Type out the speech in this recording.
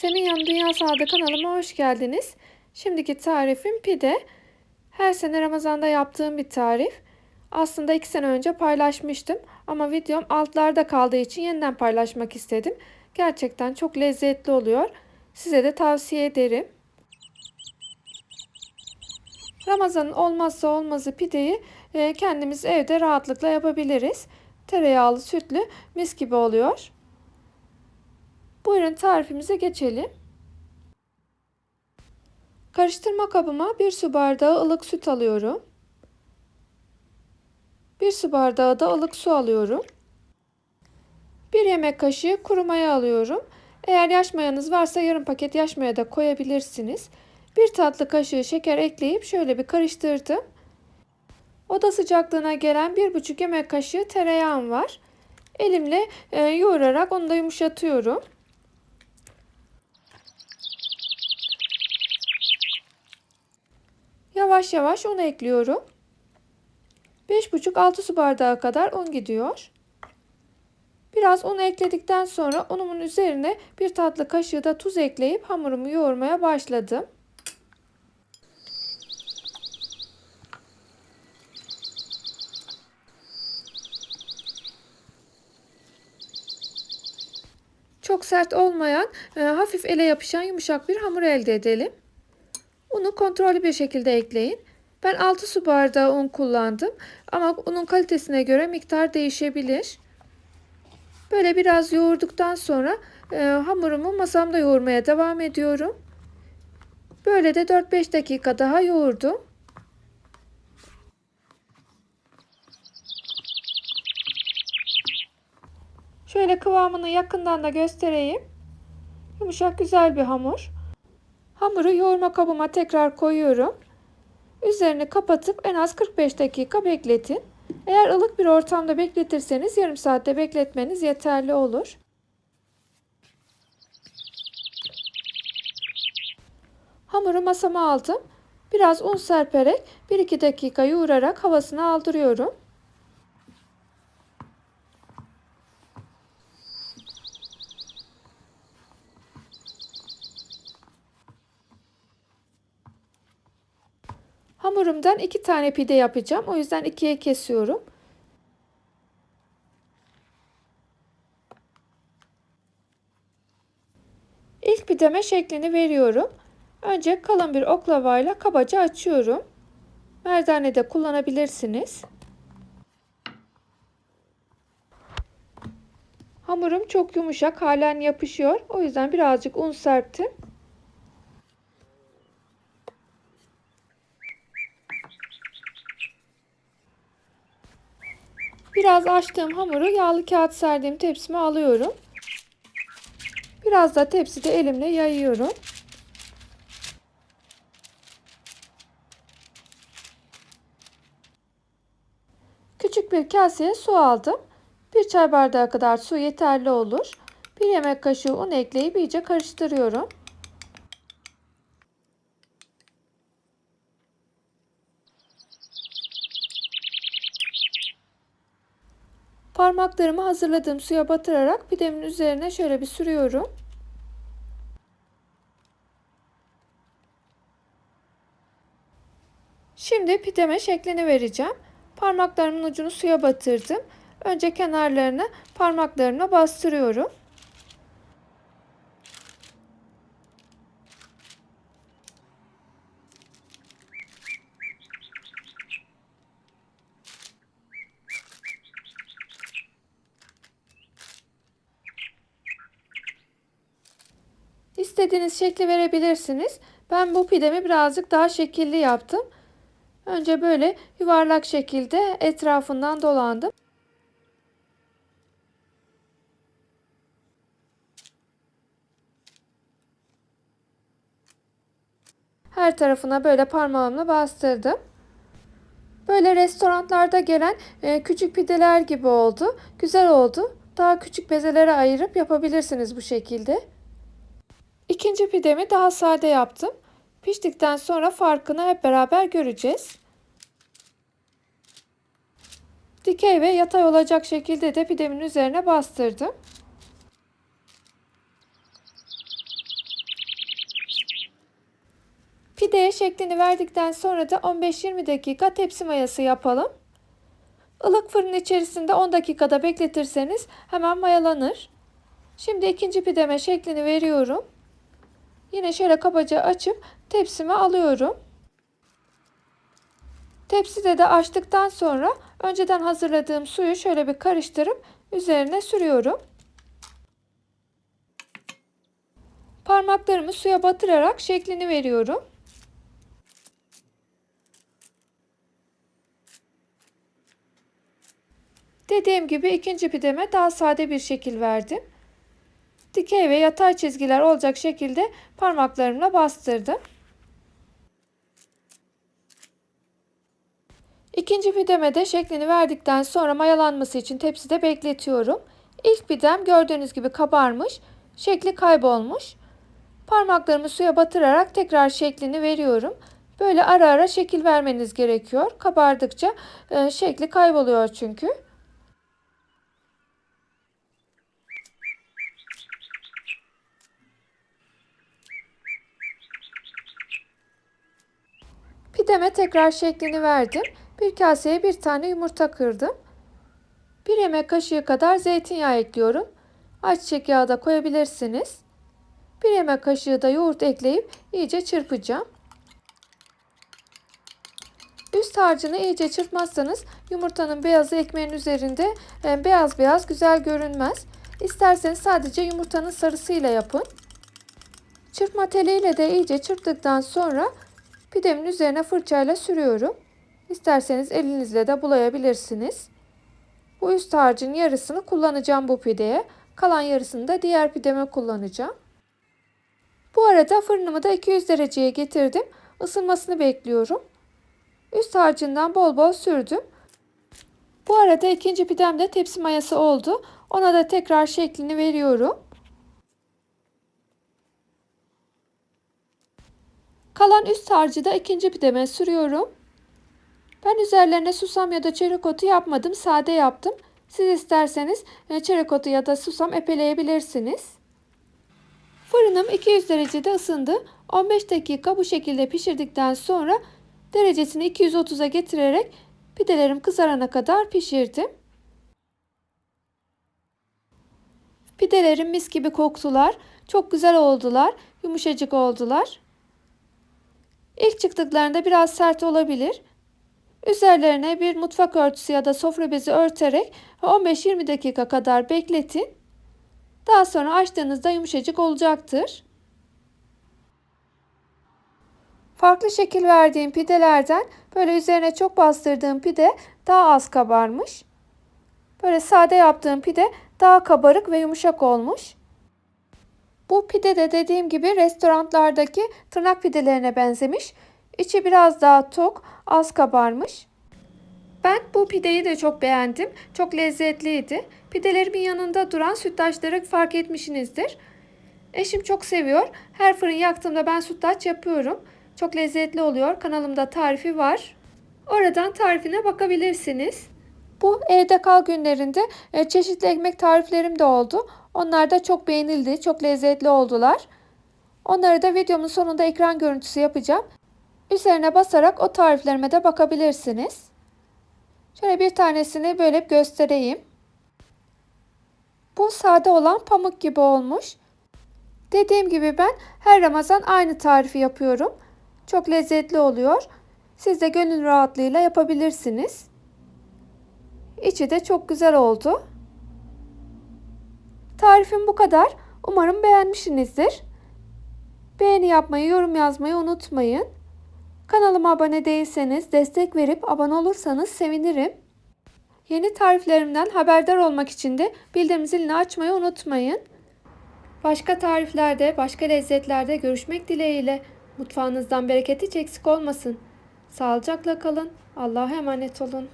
Semiha'nın Dünya Sağlığı kanalıma hoş geldiniz. Şimdiki tarifim pide. Her sene Ramazan'da yaptığım bir tarif. Aslında iki sene önce paylaşmıştım ama videom altlarda kaldığı için yeniden paylaşmak istedim. Gerçekten çok lezzetli oluyor. Size de tavsiye ederim. Ramazan'ın olmazsa olmazı pideyi e, kendimiz evde rahatlıkla yapabiliriz. Tereyağlı, sütlü mis gibi oluyor. Buyurun tarifimize geçelim. Karıştırma kabıma 1 su bardağı ılık süt alıyorum. 1 su bardağı da ılık su alıyorum. 1 yemek kaşığı kuru maya alıyorum. Eğer yaş mayanız varsa yarım paket yaş maya da koyabilirsiniz. 1 tatlı kaşığı şeker ekleyip şöyle bir karıştırdım. Oda sıcaklığına gelen 1,5 yemek kaşığı tereyağım var. Elimle e, yoğurarak onu da yumuşatıyorum. Yavaş yavaş un ekliyorum. 5,5-6 su bardağı kadar un gidiyor. Biraz un ekledikten sonra unumun üzerine bir tatlı kaşığı da tuz ekleyip hamurumu yoğurmaya başladım. Çok sert olmayan, e, hafif ele yapışan yumuşak bir hamur elde edelim. Unu kontrollü bir şekilde ekleyin. Ben 6 su bardağı un kullandım ama unun kalitesine göre miktar değişebilir. Böyle biraz yoğurduktan sonra e, hamurumu masamda yoğurmaya devam ediyorum. Böyle de 4-5 dakika daha yoğurdum. Şöyle kıvamını yakından da göstereyim. Yumuşak güzel bir hamur. Hamuru yoğurma kabıma tekrar koyuyorum. Üzerini kapatıp en az 45 dakika bekletin. Eğer ılık bir ortamda bekletirseniz yarım saatte bekletmeniz yeterli olur. Hamuru masama aldım. Biraz un serperek 1-2 dakika yoğurarak havasını aldırıyorum. Hamurumdan iki tane pide yapacağım. O yüzden ikiye kesiyorum. İlk pideme şeklini veriyorum. Önce kalın bir oklavayla kabaca açıyorum. Merdane de kullanabilirsiniz. Hamurum çok yumuşak, halen yapışıyor. O yüzden birazcık un serptim. Biraz açtığım hamuru yağlı kağıt serdiğim tepsime alıyorum. Biraz da tepside elimle yayıyorum. Küçük bir kaseye su aldım. Bir çay bardağı kadar su yeterli olur. Bir yemek kaşığı un ekleyip iyice karıştırıyorum. Parmaklarımı hazırladığım suya batırarak pidemin üzerine şöyle bir sürüyorum. Şimdi pideme şeklini vereceğim. Parmaklarımın ucunu suya batırdım. Önce kenarlarını parmaklarımla bastırıyorum. İstediğiniz şekli verebilirsiniz. Ben bu pidemi birazcık daha şekilli yaptım. Önce böyle yuvarlak şekilde etrafından dolandım. Her tarafına böyle parmağımla bastırdım. Böyle restoranlarda gelen e, küçük pideler gibi oldu. Güzel oldu. Daha küçük bezelere ayırıp yapabilirsiniz bu şekilde. İkinci pidemi daha sade yaptım. Piştikten sonra farkını hep beraber göreceğiz. Dikey ve yatay olacak şekilde de pidemin üzerine bastırdım. Pideye şeklini verdikten sonra da 15-20 dakika tepsi mayası yapalım. Ilık fırın içerisinde 10 dakikada bekletirseniz hemen mayalanır. Şimdi ikinci pideme şeklini veriyorum. Yine şöyle kabaca açıp tepsime alıyorum. Tepside de açtıktan sonra önceden hazırladığım suyu şöyle bir karıştırıp üzerine sürüyorum. Parmaklarımı suya batırarak şeklini veriyorum. Dediğim gibi ikinci pideme daha sade bir şekil verdim. Dikey ve yatay çizgiler olacak şekilde parmaklarımla bastırdım. İkinci pideme de şeklini verdikten sonra mayalanması için tepside bekletiyorum. İlk pidem gördüğünüz gibi kabarmış, şekli kaybolmuş. Parmaklarımı suya batırarak tekrar şeklini veriyorum. Böyle ara ara şekil vermeniz gerekiyor. Kabardıkça e, şekli kayboluyor çünkü. Pideme tekrar şeklini verdim. Bir kaseye bir tane yumurta kırdım. Bir yemek kaşığı kadar zeytinyağı ekliyorum. Ayçiçek yağı da koyabilirsiniz. Bir yemek kaşığı da yoğurt ekleyip iyice çırpacağım. Üst harcını iyice çırpmazsanız yumurtanın beyazı ekmeğin üzerinde e, beyaz beyaz güzel görünmez. İsterseniz sadece yumurtanın sarısıyla yapın. Çırpma teliyle de iyice çırptıktan sonra pidemin üzerine fırçayla sürüyorum. İsterseniz elinizle de bulayabilirsiniz. Bu üst harcın yarısını kullanacağım bu pideye. Kalan yarısını da diğer pideme kullanacağım. Bu arada fırınımı da 200 dereceye getirdim. Isınmasını bekliyorum. Üst harcından bol bol sürdüm. Bu arada ikinci pidem de tepsi mayası oldu. Ona da tekrar şeklini veriyorum. Kalan üst harcı da ikinci pideme sürüyorum. Ben üzerlerine susam ya da çörek yapmadım. Sade yaptım. Siz isterseniz e, çörek ya da susam epeleyebilirsiniz. Fırınım 200 derecede ısındı. 15 dakika bu şekilde pişirdikten sonra derecesini 230'a getirerek pidelerim kızarana kadar pişirdim. Pidelerim mis gibi koktular. Çok güzel oldular. Yumuşacık oldular. İlk çıktıklarında biraz sert olabilir. Üzerlerine bir mutfak örtüsü ya da sofra bezi örterek 15-20 dakika kadar bekletin. Daha sonra açtığınızda yumuşacık olacaktır. Farklı şekil verdiğim pidelerden böyle üzerine çok bastırdığım pide daha az kabarmış. Böyle sade yaptığım pide daha kabarık ve yumuşak olmuş. Bu pide de dediğim gibi restoranlardaki tırnak pidelerine benzemiş. İçi biraz daha tok, az kabarmış. Ben bu pideyi de çok beğendim. Çok lezzetliydi. Pidelerimin yanında duran sütlaçları fark etmişsinizdir. Eşim çok seviyor. Her fırın yaktığımda ben sütlaç yapıyorum. Çok lezzetli oluyor. Kanalımda tarifi var. Oradan tarifine bakabilirsiniz. Bu evde kal günlerinde e, çeşitli ekmek tariflerim de oldu. Onlar da çok beğenildi. Çok lezzetli oldular. Onları da videomun sonunda ekran görüntüsü yapacağım. Üzerine basarak o tariflerime de bakabilirsiniz. Şöyle bir tanesini bölüp göstereyim. Bu sade olan pamuk gibi olmuş. Dediğim gibi ben her Ramazan aynı tarifi yapıyorum. Çok lezzetli oluyor. Siz de gönül rahatlığıyla yapabilirsiniz. İçi de çok güzel oldu. Tarifim bu kadar. Umarım beğenmişsinizdir. Beğeni yapmayı, yorum yazmayı unutmayın. Kanalıma abone değilseniz destek verip abone olursanız sevinirim. Yeni tariflerimden haberdar olmak için de bildirim zilini açmayı unutmayın. Başka tariflerde, başka lezzetlerde görüşmek dileğiyle. Mutfağınızdan bereketi eksik olmasın. Sağlıcakla kalın. Allah'a emanet olun.